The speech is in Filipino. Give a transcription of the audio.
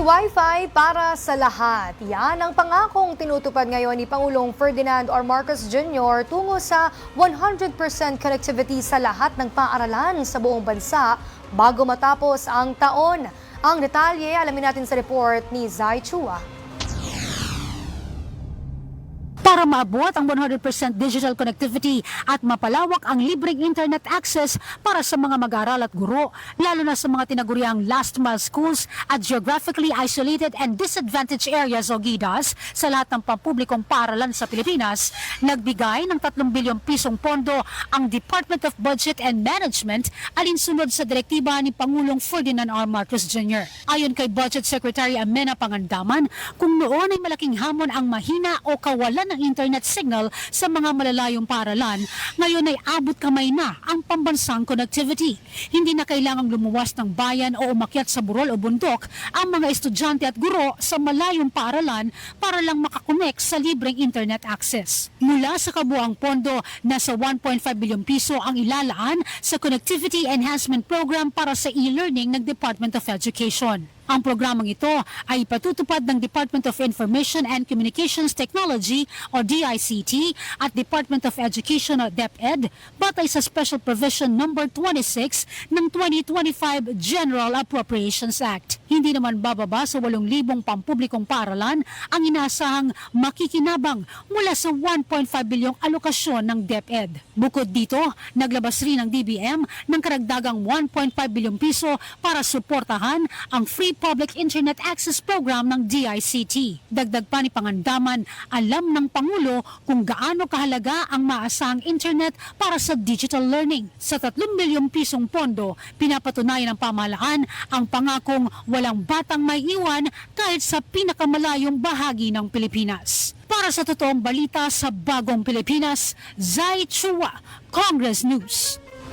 Wi-Fi para sa lahat. Yan ang pangakong tinutupad ngayon ni Pangulong Ferdinand R. Marcos Jr. tungo sa 100% connectivity sa lahat ng paaralan sa buong bansa bago matapos ang taon. Ang detalye, alamin natin sa report ni Zai Chua. Para maabot ang 100% digital connectivity at mapalawak ang libreng internet access para sa mga mag-aaral at guro, lalo na sa mga tinaguriang last mile schools at geographically isolated and disadvantaged areas o GIDAS sa lahat ng pampublikong paaralan sa Pilipinas, nagbigay ng 3 bilyong pisong pondo ang Department of Budget and Management alinsunod sa direktiba ni Pangulong Ferdinand R. Marcos Jr. Ayon kay Budget Secretary Amena Pangandaman, kung noon ay malaking hamon ang mahina o kawalan ng internet signal sa mga malalayong paaralan, ngayon ay abot kamay na ang pambansang connectivity. Hindi na kailangang lumuwas ng bayan o umakyat sa burol o bundok ang mga estudyante at guro sa malayong paaralan para lang makakonek sa libreng internet access. Mula sa kabuang pondo, nasa 1.5 bilyong piso ang ilalaan sa Connectivity Enhancement Program para sa e-learning ng Department of Education. Ang programang ito ay patutupad ng Department of Information and Communications Technology o DICT at Department of Education o DepEd batay sa Special Provision Number 26 ng 2025 General Appropriations Act. Hindi naman bababa sa 8,000 pampublikong paaralan ang inaasahang makikinabang mula sa 1.5 bilyong alokasyon ng DepEd. Bukod dito, naglabas rin ang DBM ng karagdagang 1.5 bilyong piso para suportahan ang Free Public Internet Access Program ng DICT. Dagdag pa ni Pangandaman, alam ng Pangulo kung gaano kahalaga ang maasahang internet para sa digital learning. Sa 3 milyong pisong pondo, pinapatunayan ng pamahalaan ang pangakong walang batang may iwan kahit sa pinakamalayong bahagi ng Pilipinas. Para sa totoong balita sa Bagong Pilipinas, Zai Chua, Congress News.